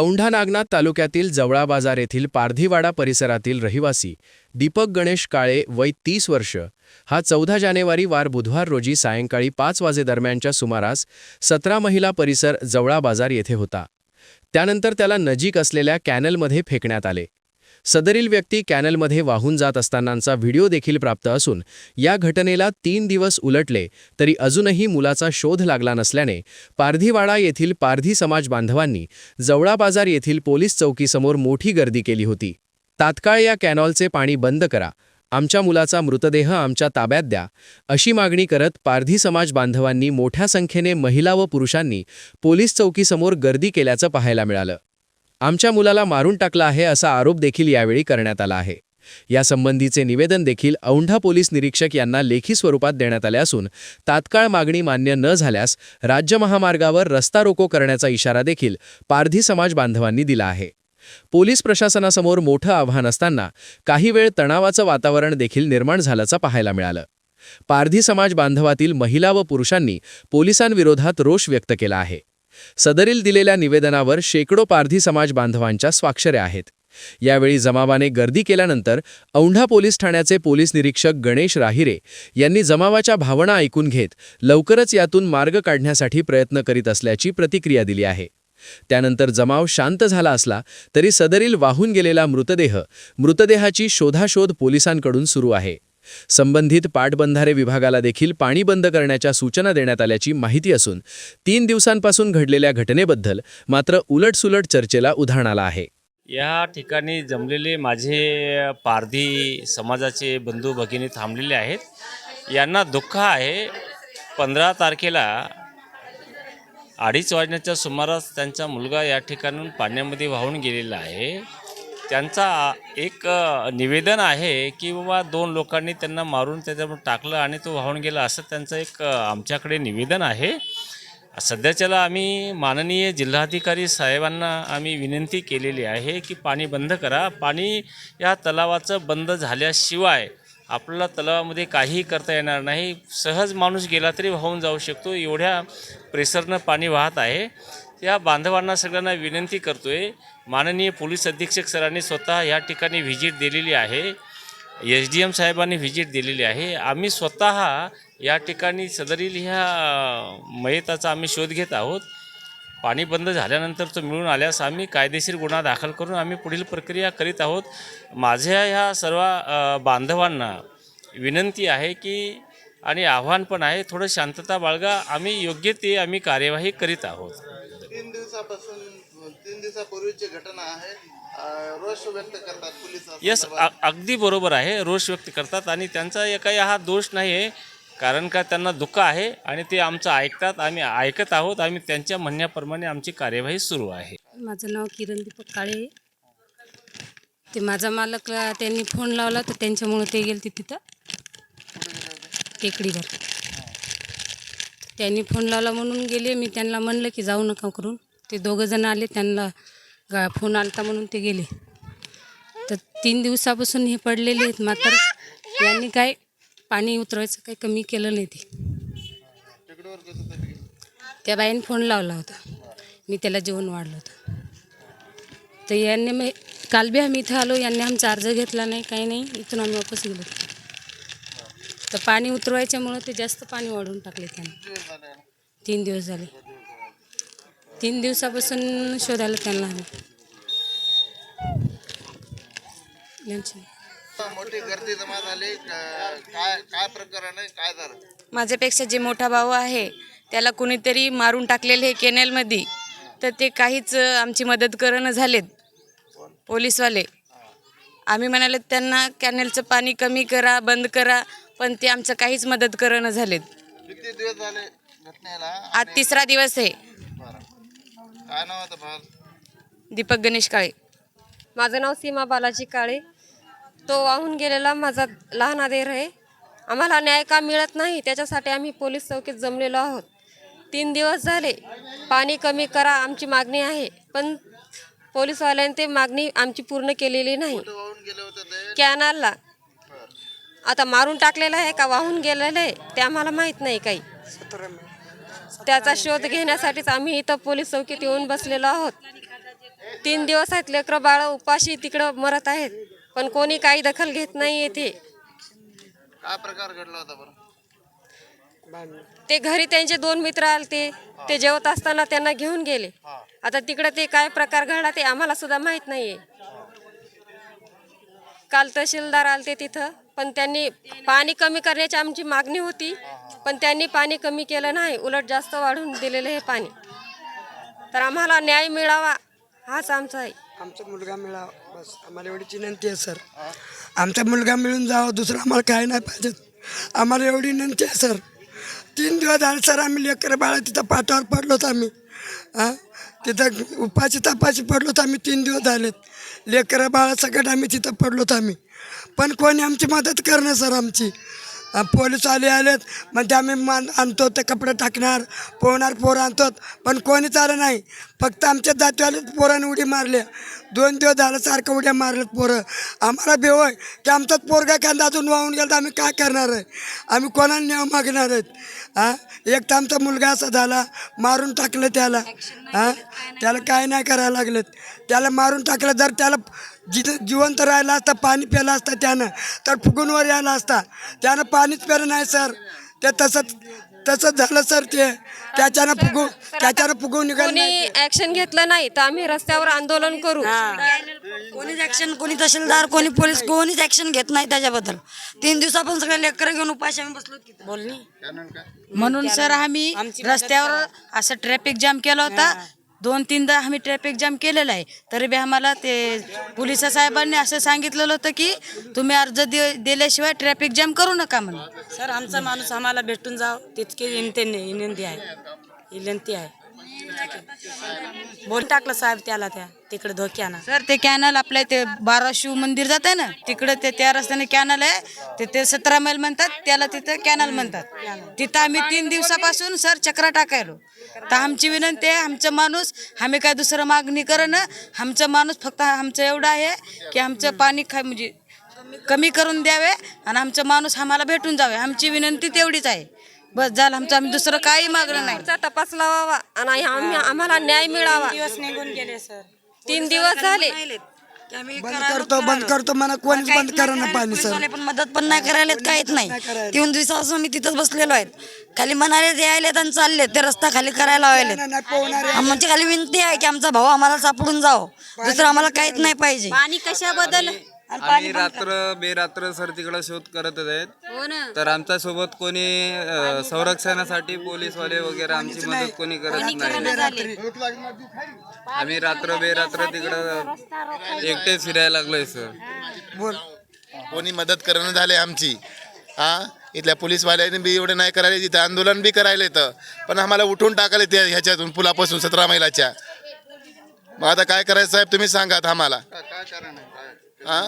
औंढा नागनाथ तालुक्यातील जवळा बाजार येथील पारधीवाडा परिसरातील रहिवासी दीपक गणेश काळे वय तीस वर्ष. हा चौदा जानेवारी वार बुधवार रोजी सायंकाळी पाच वाजेदरम्यानच्या सुमारास सतरा महिला परिसर जवळा बाजार येथे होता. त्यानंतर त्याला नजीक असलेल्या कॅनलमध्ये फेकण्यात आले. सदरील व्यक्ती कॅनलमध्ये वाहून जात असतानाचा व्हिडिओ देखील प्राप्त असून या घटनेला तीन दिवस उलटले तरी अजूनही मुलाचा शोध लागला नसल्याने पारधीवाडा येथील पारधी समाज बांधवांनी जवळा बाजार येथील पोलीस चौकीसमोर मोठी गर्दी केली होती. तात्काळ या कॅनॉलचे पाणी बंद करा आमच्या मुलाचा मृतदेह आमच्या ताब्यात द्या अशी मागणी करत पारधी समाज बांधवांनी मोठ्या संख्येने महिला व पुरुषांनी पोलीस चौकीसमोर गर्दी केल्याचं पाहायला मिळालं. आमच्या मुलाला मारून टाकला आहे असा आरोप देखील यावेळी करण्यात आला आहे. यासंबंधीचे निवेदन देखील औंढा पोलीस निरीक्षक यांना लेखी स्वरूपात देण्यात आले असून तात्काळ मागणी मान्य न झाल्यास राज्य महामार्गावर रस्ता रोको करण्याचा इशारा देखील पारधी समाज बांधवांनी दिला आहे. पोलीस प्रशासनासमोर मोठं आव्हान असताना काही वेळ तणावाचं वातावरण देखील निर्माण झाल्याचं पाहायला मिळालं. पारधी समाज बांधवातील महिला व पुरुषांनी पोलिसांविरोधात रोष व्यक्त केला आहे. सदरील दिलेल्या निवेदनावर शेकडो पारधी समाज बांधवांच्या स्वाक्षऱ्या आहेत. यावेळी जमावाने गर्दी केल्यानंतर औंढा पोलीस ठाण्याचे पोलीस निरीक्षक गणेश राहिरे यांनी जमावाच्या भावना ऐकून घेत लवकरच यातून मार्ग काढण्यासाठी प्रयत्न करीत असल्याची प्रतिक्रिया दिली आहे. त्यानंतर जमाव शांत झाला असला तरी सदरील वाहून गेलेला मृतदेह मृतदेहाची शोधाशोध पोलिसांकडून सुरू आहे. संबंधित पाटबंधारे विभागाला देखील पाणी बंद करण्याच्या सूचना देण्यात आल्याची माहिती असून तीन दिवसांपासून घडलेल्या घटनेबद्दल मात्र उलटसुलट चर्चेला उधाण आला आहे. या ठिकाणी जमलेले माझे पारधी समाजाचे बंधू भगिनी थांबलेले आहेत. यांना दुःख आहे. पंधरा तारखेला अडीच वाजण्याच्या सुमारास त्यांचा मुलगा या ठिकाणून पाण्यामध्ये वाहून गेलेला आहे. त्यांचा एक निवेदन आहे की बाबा दोन लोकांनी त्यांना मारून त्याच्यामध्ये टाकलं आणि तो वाहून गेला असं त्यांचं एक आमच्याकडे निवेदन आहे. सध्याच्याला आम्ही माननीय जिल्हाधिकारी साहेबांना आम्ही विनंती केलेली आहे की पाणी बंद करा. पाणी या तलावाचं बंद झाल्याशिवाय आपल्याला तलावामध्ये काहीही करता येणार नाही. सहज माणूस गेला तरी वाहून जाऊ शकतो. एवढ्या प्रेशरनं पाणी वाहत आहे. त्या बांधवांना सगळ्यांना विनंती करतोय माननीय पोलीस अधीक्षक सरांनी स्वतः या ठिकाणी व्हिजिट दिलेली आहे एस डी एम साहेबांनी व्हिजिट दिलेली आहे. आम्ही स्वतः या ठिकाणी सदरील ह्या मयताचा आम्ही शोध घेत आहोत. पाणी बंद झाल्यानंतर तो मिळून आल्यास आम्ही कायदेशीर गुन्हा दाखल करून आम्ही पुढील प्रक्रिया करीत आहोत. माझ्या ह्या सर्व बांधवांना विनंती आहे की आणि आव्हान पण आहे थोडं शांतता बाळगा आम्ही योग्य ते आम्ही कार्यवाही करीत आहोत. दिवसापासून तीन दिवसापूर्वीची घटना आहे रोष व्यक्त करतात पोलीस यस अगदी बरोबर आहे. रोष व्यक्त करतात आणि त्यांचा या काही हा दोष नाही आहे. कारण का त्यांना दुःख आहे आणि ते आमचं ऐकतात. आम्ही ऐकत आहोत. आम्ही त्यांच्या म्हणण्याप्रमाणे आमची कार्यवाही सुरू आहे. माझं नाव किरण दीपक काळे आहे. ते माझा मालक त्यांनी फोन लावला तर त्यांच्यामुळं ते गेले तिथं. टेकडीवर त्यांनी फोन लावला म्हणून गेले. मी त्यांना म्हणलं की जाऊ नका करून. ते दोघं जण आले त्यांना गा फोन आलता म्हणून ते गेले. तर तीन दिवसापासून हे पडलेले आहेत मात्र यांनी काय पाणी उतरवायचं काही कमी केलं नाही ते. त्या बाईने फोन लावला होता. मी त्याला जेवण वाढलं होतं. तर यांनी मग काल बी आम्ही इथं आलो यांनी आमचा अर्ज घेतला नाही काही नाही. इथून आम्ही वापस गेलो. तर पाणी उतरवायच्यामुळं ते जास्त पाणी वाढवून टाकले त्यांनी. तीन दिवस झाले. तीन दिवसापासून शोधायला त्यांना आम्ही यांची. मोठी गर्दी जमा झाली क- काय काय प्रकरण आहे? काय झालं? माझ्यापेक्षा जे मोठा भाऊ आहे त्याला कुणीतरी मारून टाकलेले आहे केनेलमध्ये. तर ते काहीच आमची मदत करणं झालेत. पोलीसवाले. आम्ही म्हणाले त्यांना कॅनेलचं पाणी कमी करा बंद करा पण ते आमचं काहीच मदत करणं झालेत. किती दिवस झाले घटनेला? आज तिसरा दिवस आहे. काय नाव होतं भाल दीपक गणेश काळे. माझं नाव सीमा बालाजी काळे. तो वाहून गेलेला माझा लहान आदेर आहे. आम्हाला न्याय का मिळत नाही? त्याच्यासाठी आम्ही पोलीस चौकीत जमलेलो आहोत. तीन दिवस झाले. पाणी कमी करा आमची मागणी आहे. पण पोलीसवाल्यांनी ते मागणी आमची पूर्ण केलेली नाही. वाहून गेले होते ते? कॅनलला. आता मारून टाकलेलं आहे का? वाहून गेलेलं आहे? ते आम्हाला माहीत नाही काही. त्याचा शोध घेण्यासाठीच आम्ही इथं पोलीस चौकीत येऊन बसलेलो आहोत. तीन दिवस आहेत लेकरं बाळ उपाशी तिकडं मरत आहेत पण कोणी काही दखल घेत नाही येते काय प्रकार घडला होता बरं? ते घरी त्यांचे दोन मित्र आलते ते जेवत असताना त्यांना घेऊन गेले. आता तिकडं ते काय प्रकार घडला ते आम्हाला सुद्धा माहीत नाहीये. काल तहसीलदार आलते तिथं. पण त्यांनी पाणी कमी करण्याची आमची मागणी होती. पण त्यांनी पाणी कमी केलं नाही उलट जास्त वाढून दिलेलं हे पाणी. तर आम्हाला न्याय मिळावा हाच आमचा आहे. आमचा मुलगा मिळावा बस. आम्हाला एवढीच विनंती आहे सर. आमचा मुलगा मिळून जावा दुसरं आम्हाला काय नाही पाहिजे. आम्हाला एवढी विनंती आहे सर. तीन दिवस झाले सर आम्ही लेकर बाळा तिथं पाठावर पडलोत आम्ही. हां? तिथं उपाशी तपाशी पडलोत आम्ही तीन दिवस झालेत. लेकरं बाळा सगळं आम्ही तिथं पडलोत आम्ही. पण कोणी आमची मदत करणं सर आमची. पोलीस आले आलेत ते आम्ही मान आणतो ते कपडे टाकणार पोहणार पोरं आणतो पण कोणीच आलं नाही. फक्त आमच्या जातीवाले पोराने उडी मारल्या. दोन दिवस झालं सारखं उड्या मारलेत पोरं. आम्हाला बेव आहे की आमचाच पोरगा कांदा अजून वाहून गेला तर आम्ही काय करणार आहे? आम्ही कोणाला न्याय मागणार आहेत? हां एक तर आमचा मुलगा असा झाला मारून टाकलं त्याला. हां त्याला काय नाही करायला लागलेत. त्याला मारून टाकलं जर त्याला जिथं जिवंत राहिला असता पाणी प्यायला असतं त्यानं तर फुगून वर यायला असता. त्यानं पाणीच प्यायलं नाही सर. ते तसंच तसंच झालं सर ते. त्याच्यानं फुगू त्याच्यानं फुगून निघालं कोणी. ऍक्शन घेतलं नाही तर आम्ही रस्त्यावर आंदोलन करू. कोणीच ऍक्शन कोणी तहसीलदार कोणी पोलीस कोणीच ऍक्शन घेत नाही त्याच्याबद्दल. तीन दिवसापासून सगळे लेकर घेऊन उपाशी आम्ही बसलो तिथं. बोलणी. म्हणून सर आम्ही रस्त्यावर असं ट्रॅफिक जाम केला होता. दोन तीनदा आम्ही ट्रॅफिक जाम केलेला आहे. तरी बी आम्हाला ते पोलीस साहेबांनी असं सांगितलेलं होतं की तुम्ही अर्ज दे दिल्याशिवाय ट्रॅफिक जाम करू नका म्हणून. सर आमचा माणूस आम्हाला भेटून जाव तितकी विनंती विनंती आहे. विनंती आहे. बोल टाकलं साहेब त्याला त्या तिकडे धोक्यानं. सर ते कॅनल आपल्या ते बारा शिव मंदिर जात आहे ना तिकडं ते त्या रस्त्याने कॅनल आहे. ते ते सतरा मैल म्हणतात त्याला तिथं कॅनल म्हणतात. तिथं आम्ही तीन दिवसापासून सर चक्रा टाकायलो. तर आमची विनंती आहे आमचं माणूस आम्ही काय दुसरं मागणी करणं आमचा माणूस फक्त आमचं एवढं आहे की आमचं पाणी खा म्हणजे कमी करून द्यावे आणि आमचा माणूस आम्हाला भेटून जावे. आमची विनंती तेवढीच आहे. बस झालं आमचं आम्ही दुसरं काही मागणं नाही. तपास लावावा आणि आम्ही आम्हाला न्याय मिळावा. दिवस निघून गेले सर. तीन दिवस झाले. की आम्ही बंद करतो बंद करतो म्हणा कोणीच बंद करा ना पाणी सर. पण मदत पण नाही करायला काहीच नाही. तीन दिवसापासून मी तिथंच बसलेलो आहेत खाली म्हणाले ते यायलेत आणि चालले ते रस्ता खाली करायला नाही पोहणार आमची खाली विनंती आहे की आमचा भाऊ आम्हाला सापडून जाओ दुसरं आम्हाला काहीच नाही पाहिजे. पाणी कशाबद्दल? आम्ही रात्र बेरात्र सर तिकडं शोध करत आहेत. तर आमच्यासोबत कोणी अ, संरक्षणासाठी पोलीसवाले वगैरे आमची मदत कोणी करत नाही. आम्ही रात्र बेरात्र तिकडं एकटे फिरायला लागलोय सर. बोल. कोणी मदत करणं झाले आमची. हा? इथल्या पोलीसवाल्यांनी बी एवढं नाही करायला तिथं आंदोलन बी करायला येतं. पण आम्हाला उठून टाकायला त्या ह्याच्यातून पुलापासून सतरा मैलाच्या. मग आता काय करायचं साहेब? तुम्ही सांगात आम्हाला. हा?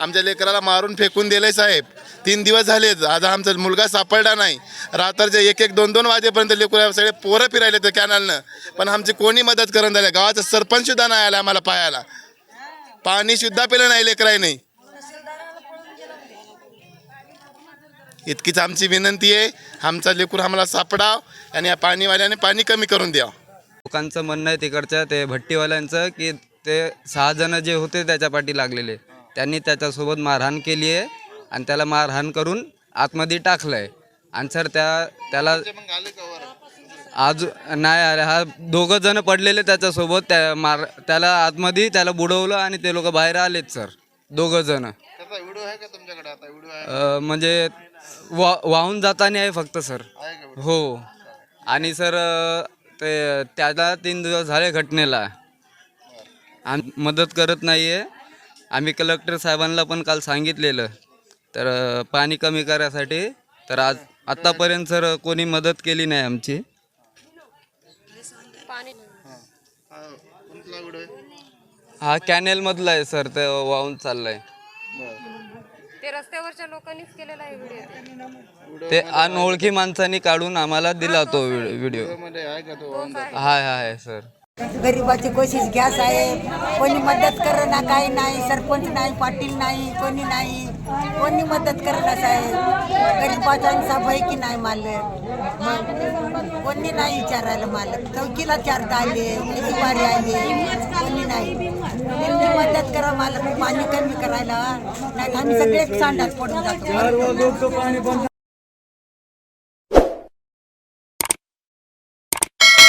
आमच्या लेकराला मारून फेकून दिले साहेब. तीन दिवस झाले आज आमचा मुलगा सापडला नाही. रात्रचे एक एक दोन दोन वाजेपर्यंत लेकरा सगळे पोरं फिरायले ते कॅनलनं पण आमची कोणी मदत करून झाले गावाचा सरपंच सुद्धा नाही आला आम्हाला पायाला पाणी सुद्धा पिलं नाही लेकराय नाही इतकीच आमची विनंती आहे. आमचा लेकूर आम्हाला सापडाव आणि या पाणीवाल्याने पाणी कमी करून द्यावं. लोकांचं म्हणणं आहे तिकडच्या ते भट्टीवाल्यांचं की ते सहा जण जे होते त्याच्या पाठी लागलेले. त्यांनी त्याच्यासोबत मारहाण केली आहे आणि त्याला मारहाण करून आतमध्ये टाकलं आहे आणि सर त्या त्याला आज नाही आले हा दोघं जण पडलेले त्याच्यासोबत. त्या मार त्याला आतमध्ये त्याला बुडवलं आणि ते लोक बाहेर आलेत सर. दोघं जण. म्हणजे वा वाहून जाताना आहे फक्त सर. हो. आणि सर ते त्याला तीन दिवस झाले घटनेला. आम मदत करत नाही आहे आम्ही कलेक्टर साहेबांना पण काल सांगितलेलं. तर पाणी कमी करायसाठी तर आज आत्तापर्यंत सर कोणी मदत केली नाही आमची. हा कोणता व्हिडिओ आहे कॅनेलमधला आहे सर ते वाहून चाललं आहे ते रस्त्यावरच्या लोकांनीच केलेला आहे व्हिडिओ ते. अनोळखी माणसांनी काढून आम्हाला दिला तो व्हिडिओ. हाय हाय सर. गरिबाची कोशिश गॅस आहे. कोणी मदत कर ना काही नाही सरपंच नाही पाटील नाही कोणी नाही. कोणी मदत करणार आहे साहेब. गरिबाचा आहे की नाही मालक? कोणी नाही विचारायला मालक. चौकीला चारता आले किती आले कोणी नाही. त्यांनी मदत करा मालक पाणी कमी करायला. नाही आम्ही सगळे सांडात पडून जातो.